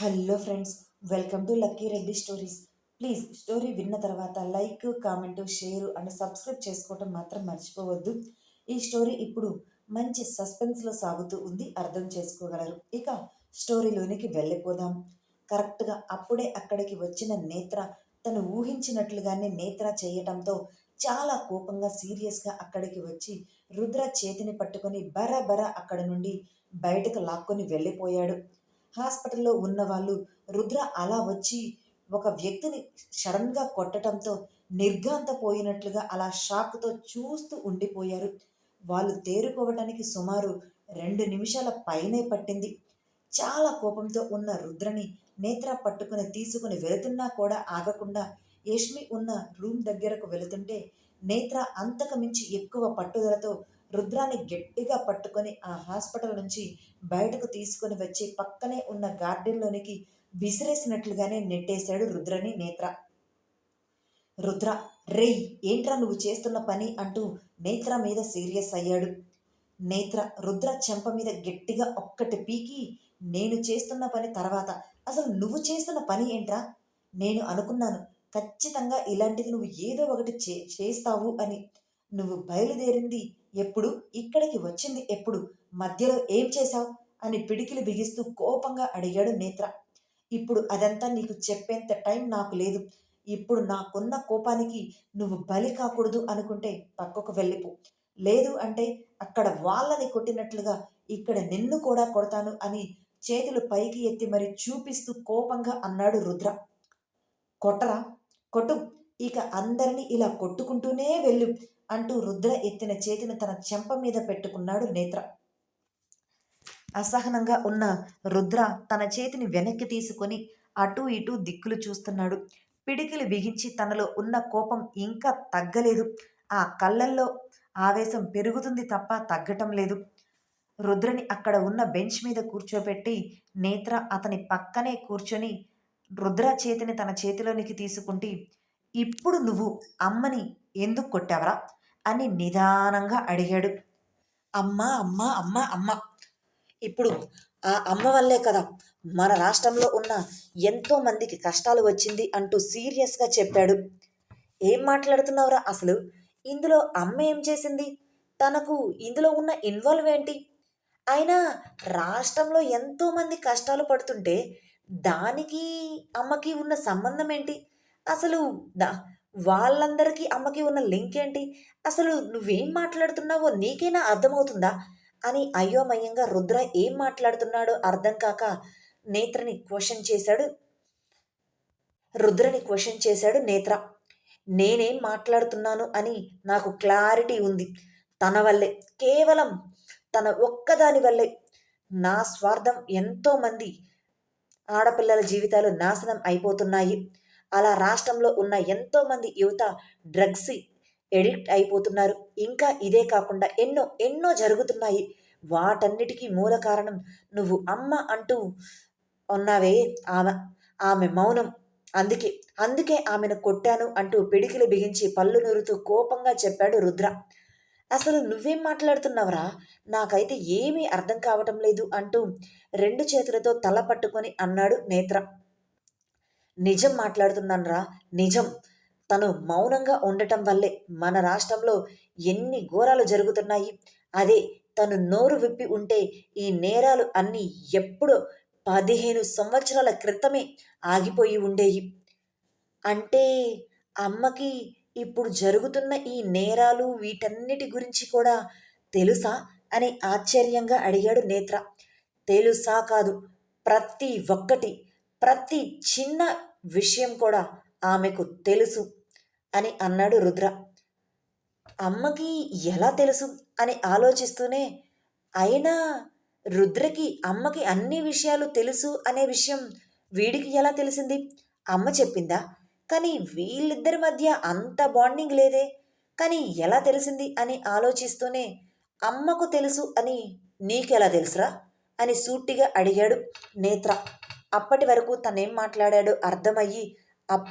Hello friends welcome to lucky Reddy stories. Please story విన్న తర్వాత like comment share and subscribe చేసుకోవటం మాత్రం మర్చిపోవద్దు. ఈ స్టోరీ ఇప్పుడు మంచి సస్పెన్స్లో సాగుతూ ఉంది అర్థం చేసుకోగలరు. ఇక స్టోరీలోనికి వెళ్ళిపోదాం. కరెక్ట్గా అప్పుడే అక్కడికి వచ్చిన నేత్ర తను ఊహించినట్లుగానే నేత్ర చేయటంతో చాలా కోపంగా సీరియస్గా అక్కడికి వచ్చి రుద్ర చేతిని పట్టుకొని బరా అక్కడ నుండి బయటకు లాక్కొని వెళ్ళిపోయాడు. హాస్పిటల్లో ఉన్న వాళ్ళు రుద్ర అలా వచ్చి ఒక వ్యక్తిని సడన్గా కొట్టడంతో నిర్ఘాంతపోయినట్లుగా అలా షాక్తో చూస్తూ ఉండిపోయారు. వాళ్ళు తేరుకోవటానికి సుమారు రెండు నిమిషాల పైనే పట్టింది. చాలా కోపంతో ఉన్న రుద్రని నేత్ర పట్టుకుని తీసుకుని వెళుతున్నా కూడా ఆగకుండా యష్మి ఉన్న రూమ్ దగ్గరకు వెళుతుంటే నేత్ర అంతకు మించి ఎక్కువ పట్టుదలతో రుద్రాన్ని గట్టిగా పట్టుకొని ఆ హాస్పిటల్ నుంచి బయటకు తీసుకొని వచ్చి పక్కనే ఉన్న గార్డెన్లోనికి విసిరేసినట్లుగానే నెట్టేశాడు రుద్రని నేత్ర. రుద్ర రేయ్ ఏంట్రా నువ్వు చేస్తున్న పని? అంటూ నేత్ర మీద సీరియస్ అయ్యాడు. నేత్ర రుద్ర చెంప మీద గట్టిగా ఒక్కటి పీకి నేను చేస్తున్న పని తర్వాత. అసలు నువ్వు చేస్తున్న పని ఏంట్రా? నేను అనుకున్నాను. ఖచ్చితంగా ఇలాంటిది నువ్వు ఏదో ఒకటి చే చేస్తావు అని. నువ్వు బయలుదేరింది ఎప్పుడు? ఇక్కడికి వచ్చింది ఎప్పుడు? మధ్యలో ఏం చేశావు? అని పిడికిలు బిగిస్తూ కోపంగా అడిగాడు నేత్ర. ఇప్పుడు అదంతా నీకు చెప్పేంత టైం నాకు లేదు. ఇప్పుడు నాకున్న కోపానికి నువ్వు బలి కాకూడదు అనుకుంటే పక్కకు వెళ్ళిపో. లేదు అంటే అక్కడ వాళ్ళని కొట్టినట్లుగా ఇక్కడ నిన్ను కూడా కొడతాను అని చేతులు పైకి ఎత్తి మరి చూపిస్తూ కోపంగా అన్నాడు రుద్ర. కొట్టరా? కొట్టు. ఇక అందరినీ ఇలా కొట్టుకుంటూనే వెళ్ళు. అంటూ రుద్ర ఎత్తిన చేతిని తన చెంప మీద పెట్టుకున్నాడు నేత్ర. అసహనంగా ఉన్న రుద్ర తన చేతిని వెనక్కి తీసుకొని అటూ ఇటూ దిక్కులు చూస్తున్నాడు. పిడికిలు బిగించి తనలో ఉన్న కోపం ఇంకా తగ్గలేదు. ఆ కళ్ళల్లో ఆవేశం పెరుగుతుంది తప్ప తగ్గటం లేదు. రుద్రని అక్కడ ఉన్న బెంచ్ మీద కూర్చోబెట్టి నేత్ర అతని పక్కనే కూర్చొని రుద్ర చేతిని తన చేతిలోనికి తీసుకుంటే ఇప్పుడు నువ్వు అమ్మని ఎందుకు కొట్టావరా? అని నిదానంగా అడిగాడు. అమ్మ అమ్మ అమ్మ అమ్మ. ఇప్పుడు ఆ అమ్మ వల్లే కదా మన రాష్ట్రంలో ఉన్న ఎంతో మందికి కష్టాలు వచ్చింది అంటూ సీరియస్గా చెప్పాడు. ఏం మాట్లాడుతున్నావురా అసలు? ఇందులో అమ్మ ఏం చేసింది? తనకు ఇందులో ఉన్న ఇన్వాల్వ్ ఏంటి? అయినా రాష్ట్రంలో ఎంతోమంది కష్టాలు పడుతుంటే దానికి అమ్మకి ఉన్న సంబంధం ఏంటి? అసలు దా వాళ్ళందరికీ అమ్మకి ఉన్న లింక్ ఏంటి? అసలు నువ్వేం మాట్లాడుతున్నావో నీకైనా అర్థమవుతుందా? అని అయోమయంగా రుద్ర ఏం మాట్లాడుతున్నాడో అర్థం కాక నేత్రని క్వశ్చన్ చేశాడు. రుద్రని క్వశ్చన్ చేశాడు నేత్ర. నేనేం మాట్లాడుతున్నాను అని నాకు క్లారిటీ ఉంది. తన వల్లే కేవలం తన ఒక్కదాని వల్లే. నా స్వార్థం ఎంతోమంది ఆడపిల్లల జీవితాలు నాశనం అయిపోతున్నాయి. అలా రాష్ట్రంలో ఉన్న ఎంతోమంది యువత డ్రగ్స్ ఎడిక్ట్ అయిపోతున్నారు. ఇంకా ఇదే కాకుండా ఎన్నో ఎన్నో జరుగుతున్నాయి. వాటన్నిటికీ మూల కారణం నువ్వు అమ్మ అంటూ ఉన్నావే ఆమె ఆమె మౌనం. అందుకే అందుకే ఆమెను కొట్టాను అంటూ పిడికిలు బిగించి పళ్ళు నూరుతూ కోపంగా చెప్పాడు రుద్ర. అసలు నువ్వేం మాట్లాడుతున్నావురా? నాకైతే ఏమీ అర్థం కావటం లేదు అంటూ రెండు చేతులతో తల పట్టుకొని అన్నాడు నేత్ర. నిజం మాట్లాడుతున్నానరా నిజం. తను మౌనంగా ఉండటం వల్లే మన రాష్ట్రంలో ఎన్ని ఘోరాలు జరుగుతున్నాయి. అదే తను నోరు విప్పి ఉంటే ఈ నేరాలు అన్నీ ఎప్పుడో పదిహేను సంవత్సరాల క్రితమే ఆగిపోయి ఉండేవి అంటే అమ్మకి ఇప్పుడు జరుగుతున్న ఈ నేరాలు వీటన్నిటి గురించి కూడా తెలుసా అని ఆశ్చర్యంగా అడిగాడు నేత్ర. తెలుసా కాదు ప్రతి ఒక్కటి ప్రతి చిన్న విషయం కూడా ఆమెకు తెలుసు అని అన్నాడు రుద్ర. అమ్మకి ఎలా తెలుసు అని ఆలోచిస్తూనే అయినా రుద్రకి అమ్మకి అన్ని విషయాలు తెలుసు అనే విషయం వీడికి ఎలా తెలిసింది? అమ్మ చెప్పిందా? కానీ వీళ్ళిద్దరి మధ్య అంత బాండింగ్ లేదే. కానీ ఎలా తెలిసింది అని ఆలోచిస్తూనే అమ్మకు తెలుసు అని నీకెలా తెలుసురా? అని సూటిగా అడిగాడు నేత్ర. అప్పటి వరకు తనేం మాట్లాడాడో అర్థమయ్యి అప్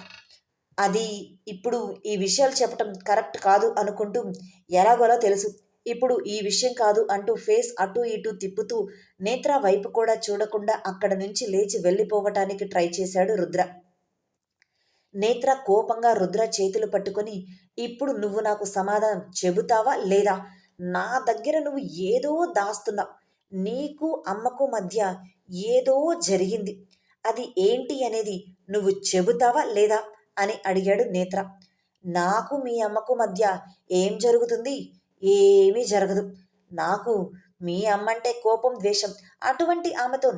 అది ఇప్పుడు ఈ విషయాలు చెప్పటం కరెక్ట్ కాదు అనుకుంటూ ఎలాగోలా తెలుసు. ఇప్పుడు ఈ విషయం కాదు అంటూ ఫేస్ అటు ఇటు తిప్పుతూ నేత్ర వైపు కూడా చూడకుండా అక్కడ నుంచి లేచి వెళ్ళిపోవటానికి ట్రై చేశాడు రుద్ర. నేత్ర కోపంగా రుద్ర చేతులు పట్టుకొని ఇప్పుడు నువ్వు నాకు సమాధానం చెబుతావా లేదా? నా దగ్గర నువ్వు ఏదో దాస్తున్నావు. నీకు అమ్మకు మధ్య ఏదో జరిగింది. అది ఏంటి అనేది నువ్వు చెబుతావా లేదా అని అడిగాడు నేత్ర. నాకు మీ అమ్మకు మధ్య ఏం జరుగుతుంది? ఏమీ జరగదు. నాకు మీ అమ్మంటే కోపం ద్వేషం అటువంటి ఆమెతో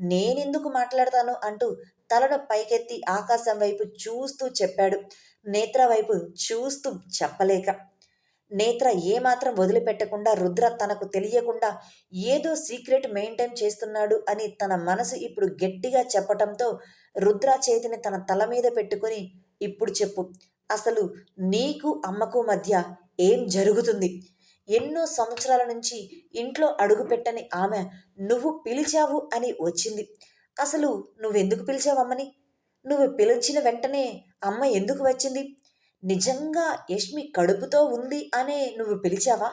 నేనెందుకు మాట్లాడతాను అంటూ తలను పైకెత్తి ఆకాశం వైపు చూస్తూ చెప్పాడు. నేత్ర వైపు చూస్తూ చెప్పలేక నేత్ర ఏమాత్రం వదిలిపెట్టకుండా రుద్ర తనకు తెలియకుండా ఏదో సీక్రెట్ మెయింటైన్ చేస్తున్నాడు అని తన మనసు ఇప్పుడు గట్టిగా చెప్పటంతో రుద్ర చేతిని తన తల మీద పెట్టుకుని ఇప్పుడు చెప్పు. అసలు నీకు అమ్మకు మధ్య ఏం జరుగుతుంది? ఎన్నో సంవత్సరాల నుంచి ఇంట్లో అడుగుపెట్టని ఆమె నువ్వు పిలిచావు అని వచ్చింది. అసలు నువ్వెందుకు పిలిచావమ్మని? నువ్వు పిలిచిన వెంటనే అమ్మ ఎందుకు వచ్చింది? నిజంగా యష్మి కడుపుతో ఉంది అనే నువ్వు పిలిచావా?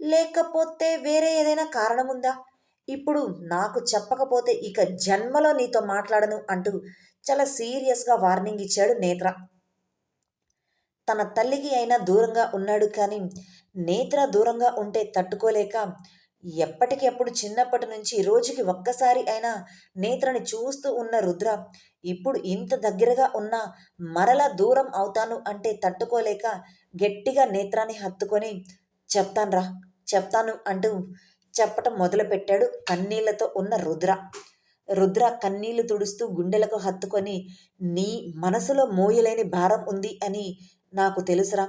లేకపోతే వేరే ఏదైనా కారణం ఉందా ఇప్పుడు నాకు చెప్పకపోతే ఇక జన్మలో నీతో మాట్లాడను అంటూ చాలా సీరియస్గా వార్నింగ్ ఇచ్చాడు నేత్ర. తన తల్లికి అయినా దూరంగా ఉన్నాడు కానీ నేత్ర దూరంగా ఉంటే తట్టుకోలేక ఎప్పటికెప్పుడు చిన్నప్పటి నుంచి రోజుకి ఒక్కసారి అయినా నేత్రని చూస్తూ ఉన్న రుద్ర ఇప్పుడు ఇంత దగ్గరగా ఉన్నా మరలా దూరం అవుతాను అంటే తట్టుకోలేక గట్టిగా నేత్రాన్ని హత్తుకొని చెప్తాన్రా చెప్తాను అంటూ చెప్పటం మొదలుపెట్టాడు కన్నీళ్ళతో ఉన్న రుద్ర. రుద్ర కన్నీళ్ళు తుడుస్తూ గుండెలకు హత్తుకొని నీ మనసులో మోయలేని భారం ఉంది అని నాకు తెలుసురా.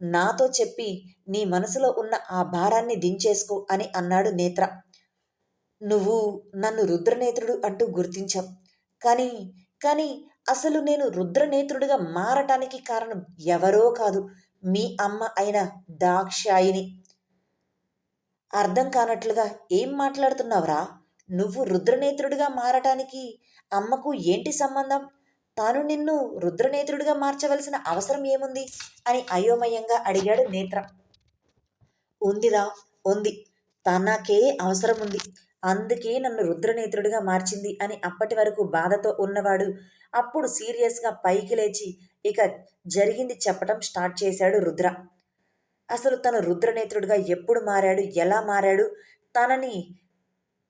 నాతో చెప్పి నీ మనసులో ఉన్న ఆ భారాన్ని దించేసుకో అని అన్నాడు నేత్ర. నువ్వు నన్ను రుద్రనేత్రుడు అంటూ గుర్తించావు. కానీ కానీ అసలు నేను రుద్రనేత్రుడిగా మారటానికి కారణం ఎవరో కాదు మీ అమ్మ అయిన దాక్షాయిని. అర్థం కానట్లుగా ఏం మాట్లాడుతున్నావురా? నువ్వు రుద్రనేత్రుడిగా మారటానికి అమ్మకు ఏంటి సంబంధం? తాను నిన్ను రుద్రనేత్రుడిగా మార్చవలసిన అవసరం ఏముంది? అని అయోమయంగా అడిగాడు నేత్ర. ఉందిరా ఉంది. తనకే అవసరం ఉంది అందుకే నన్ను రుద్రనేత్రుడిగా మార్చింది అని అప్పటి వరకు బాధతో ఉన్నవాడు అప్పుడు సీరియస్గా పైకి లేచి ఇక జరిగింది చెప్పటం స్టార్ట్ చేశాడు రుద్ర. అసలు తను రుద్రనేత్రుడిగా ఎప్పుడు మారాడు ఎలా మారాడు? తనని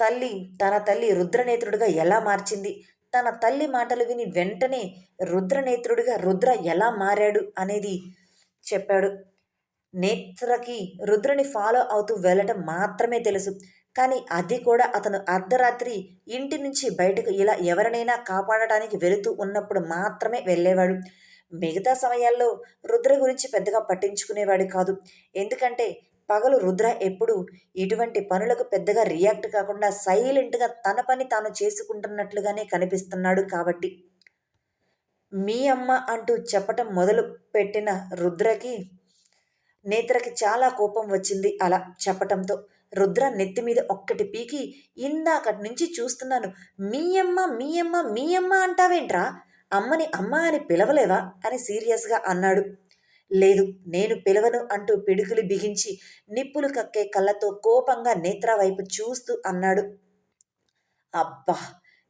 తల్లి తన తల్లి రుద్రనేత్రుడిగా ఎలా మార్చింది? తన తల్లి మాటలు విని వెంటనే రుద్రనేత్రుడిగా రుద్ర ఎలా మారాడు? అనేది చెప్పాడు. నేత్రకి రుద్రని ఫాలో అవుతూ వెళ్ళటం మాత్రమే తెలుసు. కానీ అది కూడా అతను అర్ధరాత్రి ఇంటి నుంచి బయటకు ఇలా ఎవరినైనా కాపాడటానికి వెళుతూ ఉన్నప్పుడు మాత్రమే వెళ్ళేవాడు. మిగతా సమయాల్లో రుద్ర గురించి పెద్దగా పట్టించుకునేవాడు కాదు. ఎందుకంటే పగలు రుద్ర ఎప్పుడు ఇటువంటి పనులకు పెద్దగా రియాక్ట్ కాకుండా సైలెంట్గా తన పని తాను చేసుకుంటున్నట్లుగానే కనిపిస్తున్నాడు కాబట్టి. మీ అమ్మ అంటూ చెప్పటం మొదలు పెట్టిన రుద్రకి నేత్రకి చాలా కోపం వచ్చింది అలా చెప్పటంతో. రుద్ర నెత్తి మీద ఒక్కటి పీకి ఇందాకటి నుంచి చూస్తున్నాను. మీ అమ్మ మీ అమ్మ మీ అమ్మ అంటావేంట్రా? అమ్మని అమ్మ అని పిలవలేవా? అని సీరియస్గా అన్నాడు. లేదు నేను పిలవను అంటూ పిడుకులు బిగించి నిప్పులు కక్కే కళ్ళతో కోపంగా నేత్ర వైపు చూస్తూ అన్నాడు. అబ్బా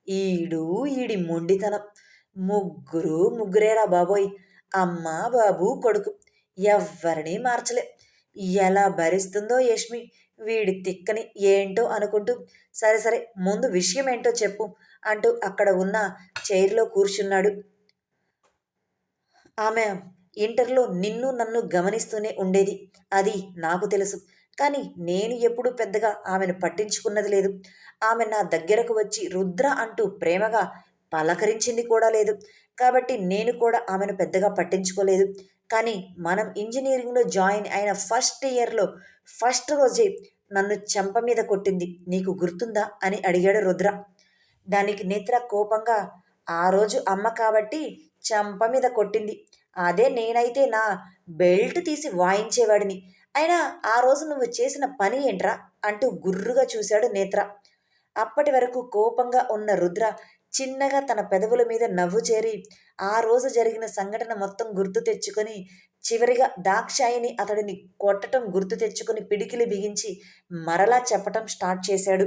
ఈడు ఈడి మొండితనం. ముగ్గురు ముగ్గురేరా బాబోయ్ అమ్మ బాబు కొడుకు. ఎవ్వరినీ మార్చలే. ఎలా భరిస్తుందో యష్మి వీడి తిక్కని ఏంటో అనుకుంటూ సరే సరే ముందు విషయం ఏంటో చెప్పు అంటూ అక్కడ ఉన్న చైర్లో కూర్చున్నాడు. ఆమె ఇంటర్లో నిన్ను నన్ను గమనిస్తూనే ఉండేది. అది నాకు తెలుసు. కానీ నేను ఎప్పుడు పెద్దగా ఆమెను పట్టించుకున్నది లేదు. ఆమె నా దగ్గరకు వచ్చి రుద్ర అంటూ ప్రేమగా పలకరించింది కూడా లేదు. కాబట్టి నేను కూడా ఆమెను పెద్దగా పట్టించుకోలేదు. కానీ మనం ఇంజనీరింగ్లో జాయిన్ అయిన ఫస్ట్ ఇయర్లో ఫస్ట్ రోజే నన్ను చెంప మీద కొట్టింది. నీకు గుర్తుందా? అని అడిగాడు రుద్ర. దానికి నేత్ర కోపంగా ఆ రోజు అమ్మ కాబట్టి చెంప మీద కొట్టింది. అదే నేనైతే నా బెల్ట్ తీసి వాయించేవాడిని. అయినా ఆ రోజు నువ్వు చేసిన పని ఏంట్రా? అంటూ గుర్రుగా చూశాడు నేత్ర. అప్పటి వరకు కోపంగా ఉన్న రుద్ర చిన్నగా తన పెదవుల మీద నవ్వు చేరి ఆ రోజు జరిగిన సంఘటన మొత్తం గుర్తు తెచ్చుకొని చివరిగా దాక్షాయిని అతడిని కొట్టడం గుర్తు తెచ్చుకొని పిడికిలి బిగించి మరలా చెప్పటం స్టార్ట్ చేశాడు.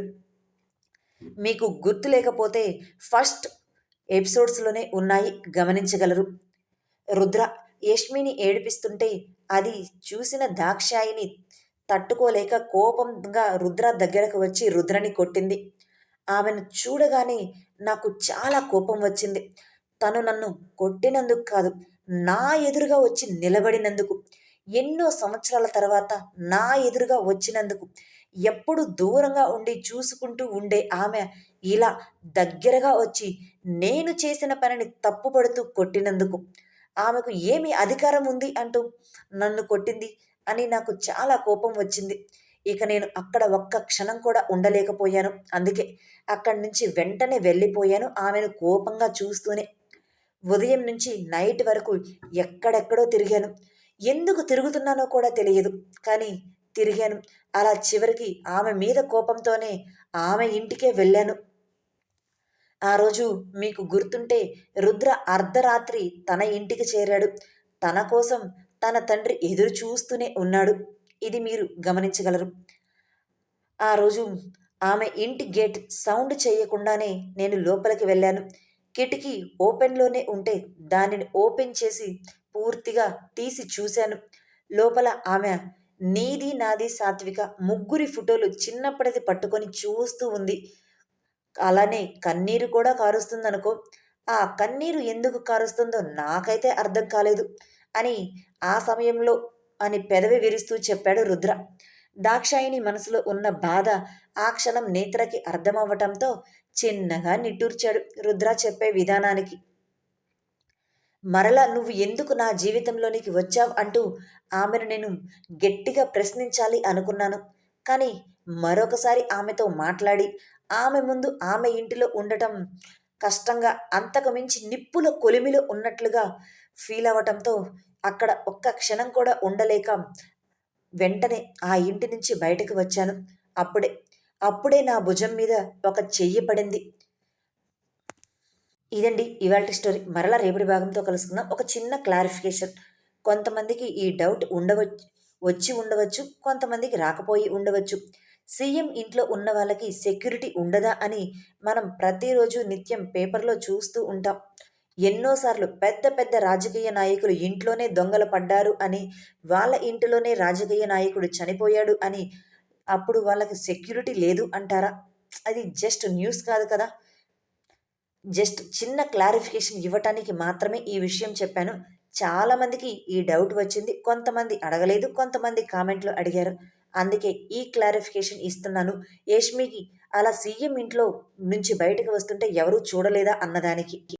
మీకు గుర్తు లేకపోతే ఫస్ట్ ఎపిసోడ్స్లోనే ఉన్నాయి గమనించగలరు. రుద్ర యష్మిని ఏడిపిస్తుంటే అది చూసిన దాక్షాయిని తట్టుకోలేక కోపంగా రుద్ర దగ్గరకు వచ్చి రుద్రని కొట్టింది. ఆమెను చూడగానే నాకు చాలా కోపం వచ్చింది. తను నన్ను కొట్టినందుకు కాదు నా ఎదురుగా వచ్చి నిలబడినందుకు. ఎన్నో సంవత్సరాల తర్వాత నా ఎదురుగా వచ్చినందుకు. ఎప్పుడు దూరంగా ఉండి చూసుకుంటూ ఉండే ఆమె ఇలా దగ్గరగా వచ్చి నేను చేసిన పనిని తప్పుపడుతూ కొట్టినందుకు. ఆమెకు ఏమి అధికారం ఉంది అంటూ నన్ను కొట్టింది అని నాకు చాలా కోపం వచ్చింది. ఇక నేను అక్కడ ఒక్క క్షణం కూడా ఉండలేకపోయాను. అందుకే అక్కడి నుంచి వెంటనే వెళ్ళిపోయాను ఆమెను కోపంగా చూస్తూనే. ఉదయం నుంచి నైట్ వరకు ఎక్కడెక్కడో తిరిగాను. ఎందుకు తిరుగుతున్నానో కూడా తెలియదు. కానీ తిరిగాను. అలా చివరికి ఆమె మీద కోపంతోనే ఆమె ఇంటికే వెళ్ళాను. ఆ రోజు మీకు గుర్తుంటే రుద్ర అర్ధరాత్రి తన ఇంటికి చేరాడు. తన కోసం తన తండ్రి ఎదురు చూస్తూనే ఉన్నాడు. ఇది మీరు గమనించగలరు. ఆ రోజు ఆమె ఇంటి గేట్ సౌండ్ చేయకుండానే నేను లోపలికి వెళ్ళాను. కిటికీ ఓపెన్లోనే ఉంటే దానిని ఓపెన్ చేసి పూర్తిగా తీసి చూశాను. లోపల ఆమె నీది నాది సాత్విక ముగ్గురి ఫోటోలు చిన్నప్పటిది పట్టుకొని చూస్తూ ఉంది. అలానే కన్నీరు కూడా కారుస్తుందనుకో ఆ కన్నీరు ఎందుకు కారుస్తుందో నాకైతే అర్థం కాలేదు అని ఆ సమయంలో అని పెదవి విరుస్తూ చెప్పాడు రుద్ర. దాక్షాయిని మనసులో ఉన్న బాధ ఆ క్షణం నేత్రకి అర్థమవ్వటంతో చిన్నగా నిట్టూర్చాడు రుద్ర చెప్పే విధానానికి. మరలా నువ్వు ఎందుకు నా జీవితంలోనికి వచ్చావు? అంటూ ఆమెను నేను గట్టిగా ప్రశ్నించాలి అనుకున్నాను. కానీ మరొకసారి ఆమెతో మాట్లాడి ఆమె ముందు ఆమె ఇంటిలో ఉండటం కష్టంగా అంతకు మించి నిప్పుల కొలిమిలో ఉన్నట్లుగా ఫీల్ అవ్వటంతో అక్కడ ఒక్క క్షణం కూడా ఉండలేక వెంటనే ఆ ఇంటి నుంచి బయటకు వచ్చాను. అప్పుడే అప్పుడే నా భుజం మీద ఒక చెయ్యి పడింది. ఇదండి ఇవాళ స్టోరీ మరలా రేపటి భాగంతో కలుసుకుందాం. ఒక చిన్న క్లారిఫికేషన్ కొంతమందికి ఈ డౌట్ ఉండవచ్చు వచ్చి ఉండవచ్చు కొంతమందికి రాకపోయి ఉండవచ్చు. సీఎం ఇంట్లో ఉన్న వాళ్ళకి సెక్యూరిటీ ఉండదా అని మనం ప్రతిరోజు నిత్యం పేపర్లో చూస్తూ ఉంటాం. ఎన్నోసార్లు పెద్ద పెద్ద రాజకీయ నాయకులు ఇంట్లోనే దొంగలు పడ్డారు అని వాళ్ళ ఇంటిలోనే రాజకీయ నాయకుడు చనిపోయాడు అని అప్పుడు వాళ్ళకి సెక్యూరిటీ లేదు అంటారా? అది జస్ట్ న్యూస్ కాదు కదా. జస్ట్ చిన్న క్లారిఫికేషన్ ఇవ్వటానికి మాత్రమే ఈ విషయం చెప్పాను. చాలామందికి ఈ డౌట్ వచ్చింది. కొంతమంది అడగలేదు. కొంతమంది కామెంట్లు అడిగారు. అందుకే ఈ క్లారిఫికేషన్ ఇస్తున్నాను. యష్మికి అలా సీఎం ఇంట్లో నుంచి బయటకు వస్తుంటే ఎవరూ చూడలేదా అన్నదానికి?